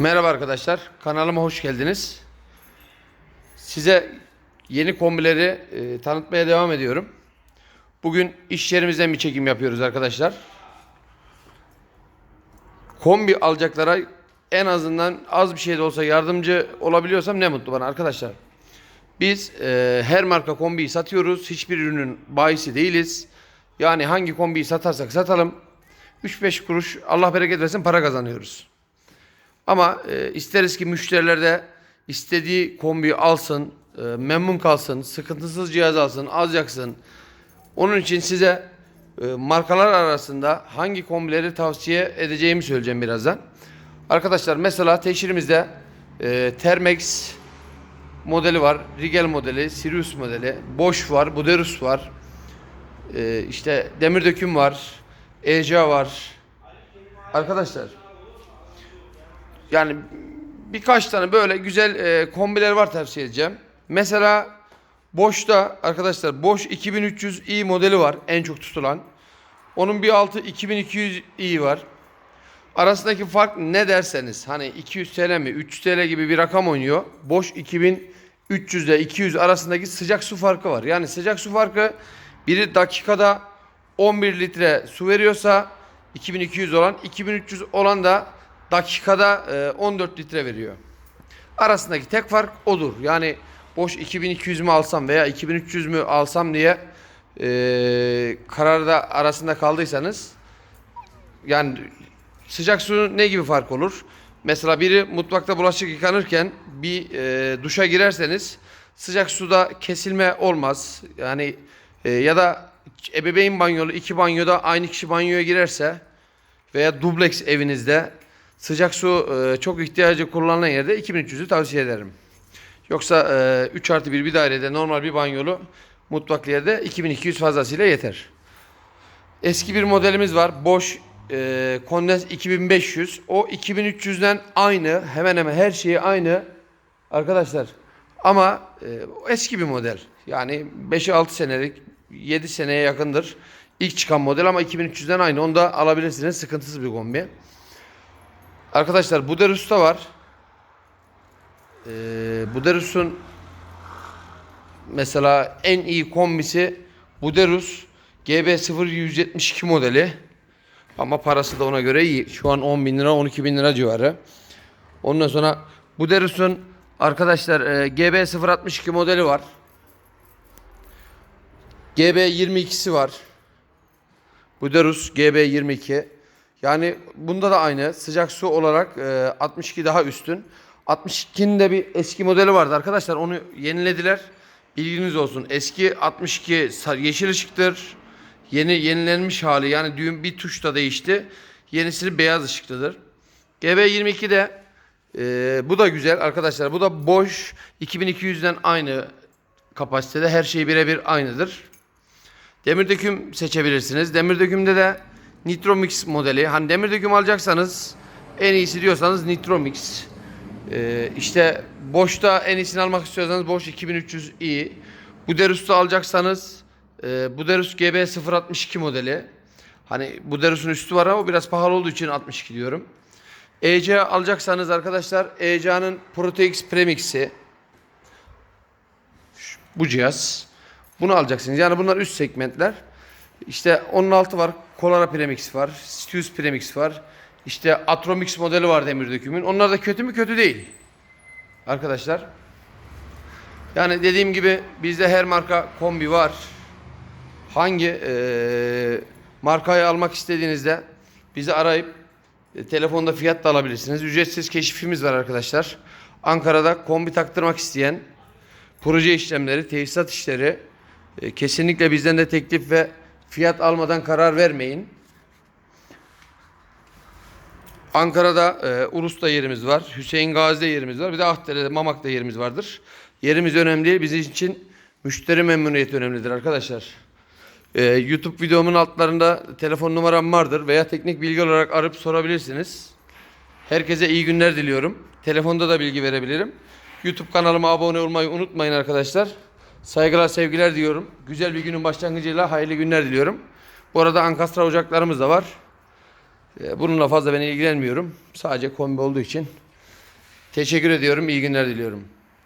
Merhaba arkadaşlar, kanalıma hoş geldiniz. Size yeni kombileri e, tanıtmaya devam ediyorum. Bugün iş yerimizden bir çekim yapıyoruz arkadaşlar. Kombi alacaklara en azından az bir şey de olsa yardımcı olabiliyorsam ne mutlu bana arkadaşlar. Biz e, her marka kombiyi satıyoruz. Hiçbir ürünün bayisi değiliz. Yani hangi kombiyi satarsak satalım 3-5 kuruş Allah bereket versin para kazanıyoruz. Ama e, isteriz ki müşteriler de istediği kombiyi alsın, e, memnun kalsın, sıkıntısız cihaz alsın, az yaksın. Onun için size e, markalar arasında hangi kombileri tavsiye edeceğimi söyleyeceğim birazdan. Arkadaşlar mesela teşhirimizde e, Termex modeli var, Rigel modeli, Sirius modeli, Bosch var, Buderus var. E, işte demir döküm var, ECA var. Arkadaşlar yani birkaç tane böyle güzel e, kombiler var tavsiye edeceğim. Mesela Bosch'ta arkadaşlar Bosch 2300i modeli var en çok tutulan. Onun bir altı 2200i var. Arasındaki fark ne derseniz hani 200 TL mi 300 TL gibi bir rakam oynuyor. Bosch 2300 ile 200 arasındaki sıcak su farkı var. Yani sıcak su farkı biri dakikada 11 litre su veriyorsa 2200 olan 2300 olan da dakikada e, 14 litre veriyor. Arasındaki tek fark odur. Yani boş 2200 mü alsam veya 2300 mü alsam diye e, kararda arasında kaldıysanız yani sıcak su ne gibi fark olur? Mesela biri mutfakta bulaşık yıkanırken bir e, duşa girerseniz sıcak suda kesilme olmaz. Yani e, ya da ebeveyn banyolu iki banyoda aynı kişi banyoya girerse veya dubleks evinizde sıcak su e, çok ihtiyacı kullanılan yerde 2300'ü tavsiye ederim. Yoksa e, 3 artı 1 bir dairede normal bir banyolu mutfaklı yerde 2200 fazlasıyla yeter. Eski bir modelimiz var. Bosch e, Condense 2500. O 2300'den aynı. Hemen hemen her şeyi aynı. Arkadaşlar. Ama e, eski bir model. Yani 5-6 senelik 7 seneye yakındır. İlk çıkan model ama 2300'den aynı. Onu da alabilirsiniz. Sıkıntısız bir kombi. Arkadaşlar Buderus'ta var. Ee, Buderus'un mesela en iyi kombisi Buderus GB0172 modeli. Ama parası da ona göre iyi. Şu an 10 bin lira 12 bin lira civarı. Ondan sonra Buderus'un arkadaşlar e, GB062 modeli var. GB22'si var. Buderus GB22. Yani bunda da aynı. Sıcak su olarak e, 62 daha üstün. 62'nin de bir eski modeli vardı arkadaşlar. Onu yenilediler. Bilginiz olsun. Eski 62 sar- yeşil ışıktır. Yeni yenilenmiş hali yani düğüm bir tuş da değişti. Yenisi beyaz ışıklıdır. GB22 de e, bu da güzel arkadaşlar. Bu da Bosch 2200'den aynı kapasitede. Her şey birebir aynıdır. Demir döküm seçebilirsiniz. Demir dökümde de Nitromix modeli. Hani demir döküm alacaksanız en iyisi diyorsanız Nitromix. Ee, işte Bosch'ta en iyisini almak istiyorsanız Bosch 2300i. Buderus'ta alacaksanız e, Buderus GB062 modeli. Hani Buderus'un üstü var ama biraz pahalı olduğu için 62 diyorum. EC alacaksanız arkadaşlar ECA'nın ProteX Premix'i. Bu cihaz. Bunu alacaksınız. Yani bunlar üst segmentler. İşte onun altı var. Colara Premix var. Stius Premix var. İşte Atromix modeli var demir dökümün. Onlar da kötü mü? Kötü değil. Arkadaşlar. Yani dediğim gibi bizde her marka kombi var. Hangi eee, markayı almak istediğinizde bizi arayıp e, telefonda fiyat da alabilirsiniz. Ücretsiz keşifimiz var arkadaşlar. Ankara'da kombi taktırmak isteyen proje işlemleri, tesisat işleri e, kesinlikle bizden de teklif ve fiyat almadan karar vermeyin. Ankara'da e, Ulus'ta yerimiz var. Hüseyin Gazi'de yerimiz var. Bir de Ahdere'de, Mamak'ta yerimiz vardır. Yerimiz önemli değil. Bizim için müşteri memnuniyeti önemlidir arkadaşlar. E, YouTube videomun altlarında telefon numaram vardır veya teknik bilgi olarak arayıp sorabilirsiniz. Herkese iyi günler diliyorum. Telefonda da bilgi verebilirim. YouTube kanalıma abone olmayı unutmayın arkadaşlar. Saygılar, sevgiler diyorum. Güzel bir günün başlangıcıyla hayırlı günler diliyorum. Bu arada ankastra ocaklarımız da var. Ee, Bununla fazla ben ilgilenmiyorum. Sadece kombi olduğu için Teşekkür ediyorum. İyi günler diliyorum.